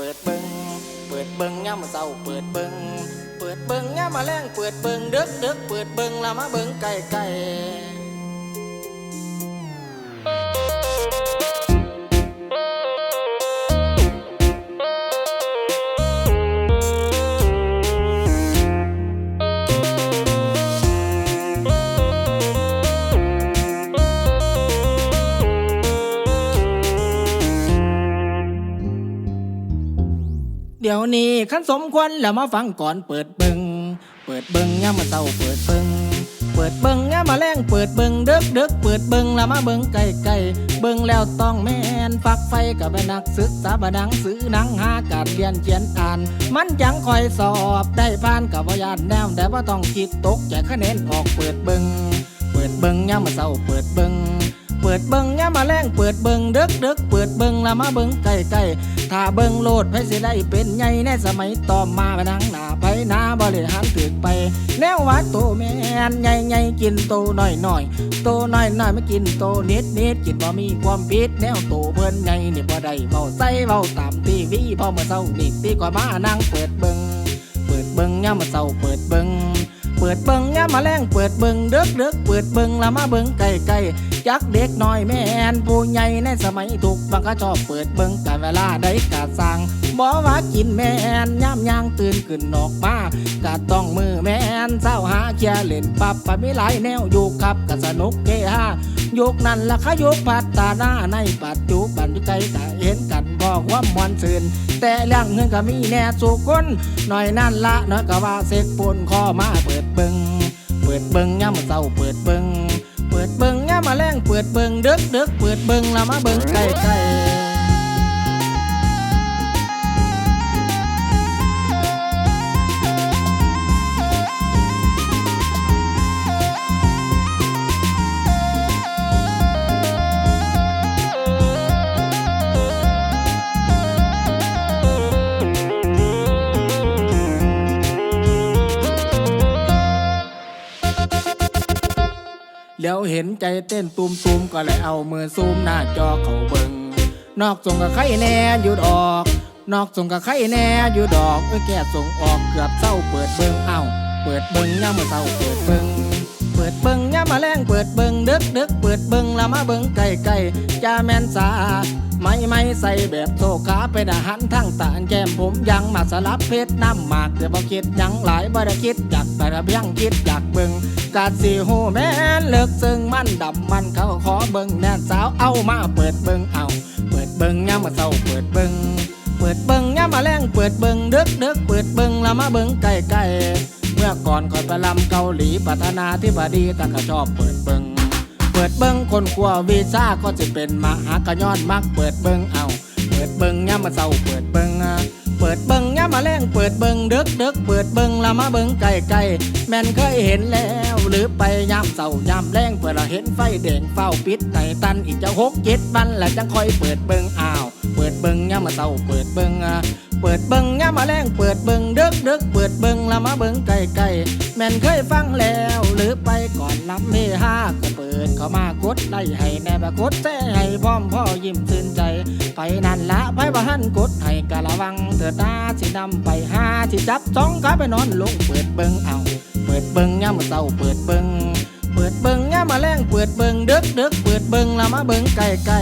เปิดเบิงเปิดเบิงย่ามาเศร้าเปิดเบิงเปิดเบิงย่ามาแรงเปิดเบิงเด็กเด็กเปิดเบิงละมาเบิงไก่ไก่ เดี๋ยวนี้ขั้นสมควรแล้วมาฟังก่อนเปิดเบิงเปิดเบิงย่ามมาเศร้าเปิดเบิงเปิดเบิงย่ามมาแรงเปิดเบิงเดึกเดึกเปิดเบิงแล้วมาเบิงไก่ไก่เบิงแล้วต้องแม่นฟักไฟกับนักศึกษาบดังซื้อนังหาการเรียนเขียนอ่าน มันจังคอยสอบได้ผ่านกับวิญญาณแนวแต่ว่าต้องคิดตกแจกคะแนนออกเปิดเบิงเปิดเบิงย่ามมาเศร้าเปิดเบิง เปิดเบิงย่ามาแรงเปิดเบิงเดึกเดึกเปิดเบิงละมาเบิงไก่ไก่ถ้าเบิงโลดไผสิได้เป็นใหญ่ในสมัยต่อมาไปนังหน้าไปหน้าบริหารถึกไป แนวว่าโตแม่นใหญ่ใหญ่กินโตน้อยหน้อยโตน้อยน้อยไม่กินโตนิดนิดกินบ่มีความผิดแนวโตเบิ่นใหญ่นี่บ่ได้เบาใส่เบาตามทีวีพอเมื่อเช้านี่ตีกว่ามานั่งเปิดเบิงเปิดเบิงย่ามาเศร้าเปิดเบิงเปิดเบิง มาแรงเปิดเบิงเดึกเดึกเปิดเบิงละมาเบิงไก่ไก่จักเด็กน้อยแม่นผู้ใหญ่ในสมัยถูกบางก็ชอบเปิดเบิงการเวลาได้กาสั่งบอกว่ากินแม่นย่ำย่างตื่นขึ้นนอกมากะต้องมือแม่นเศร้าหาเชียเล่นปับปะมีหลายแนวอยู่ครับกะสนุกเกฮายุคนั้นละขยุคพัฒนาในปัจจุบันอยู่ไกะเห็นกันบอกว่ามวนซื่นแต่เรื่องเงินก็มีแน่สุคนหน่อยนั่นละน้อยก็ว่าเสกปนคอมาเปิดเบิง ดเบิงย่ามมาเศร้าเปิดเบิงเปิดเบิงย่ามมาแรงเปิดเบิงเดึกเดึกเปิดเบิงละมาเบิงไก่ไก่ แล้วเห็นใจเต้นตูมตูมๆก็เลยเอามือซูมหน้าจอเขาเบิงนอกส่งกับไข่แน่อยู่ดอก นอกส่งกับไข่แน่อยู่ดอกเอ้ยแก่ส่งออกเกือบเศร้าเปิดเบิงเอ้าเปิดเบิงย่ามาเศร้าเปิดเบิงเปิดเบิงย่ามาแรงเปิดเบิงเดึกดึกเปิดเบิงละมาเบิงไก่ไก่จ้าแมนสาไม่ ไม่ใส่แบบโซขาเป็นอาหารทั้งตาแก้มผมยังมาสลับเพชรน้ำหมากเดี๋ยวบอกคิดยังหลายบ่ได้คิดอยากแต่ระเบียงคิดอยากเบิงกาดสีหูแม่นเลิกซึ่งมันดำมันเขาขอเบิงแน่นสาวเอามาเปิดเบิงเอา เปิดเบิงยามมาเศร้าเปิดเบิงเปิดเบิงยามมาแรงเปิดเบิงเดึกเดึกเปิดเบิงละมาเบิงไก่ไก่เมื่อก่อนคอยไปลำเกาหลีพัฒนาที่บดีแต่ก็ชอบเปิดเบิง ปิดเบิ้งคนขัววีซ่าก็จะเป็นมหากระย้อนมักเปิดเบิ้งเอา เปิดเบิ้งย่ามาเศร้าเปิดเบิ้งอะเปิดเบิ้งย่ามาแรงเปิดเบิ้งเดึกเดึกเปิดเบิ้งละมาเบิ้งไก่ไก่แม่นเคยเห็นแล้ว หรือไปย่ามเศร้าย่ามแรงเปิดละเห็นไฟแดงเฝ้าปิดไต่ตันอีกจะหกเจ็ดวันแล้วจังค่อยเปิดเบิ้งอ้าว เปิดเบิ้งย่ามาเศร้าเปิดเบิ้งอะ เปิดเบิงย่ามาแรงเปิดเบิงเดึกเดึกเปิดเบิงละมาเบิงไก่ไก่แม่นเคยฟังแล้ว หรือไปก่อนลำเมห้าก็เปิดเข้ามากดไล่ให้แน่บกดแท้ให้พร้อมพ่อยิ้มตื่นใจ ไปนั่นละไปบ้านกดให้กะระวังเถิดตาสินำไปหาสิจับจ้องขาไปนอนลงเปิดเบิงเอา เปิดเบิงย่ามาเศร้าเปิดเบิงเปิดเบิงย่ามาแรงเปิดเบิงเดึกเดึกเปิดเบิงละมาเบิงไก่ไก่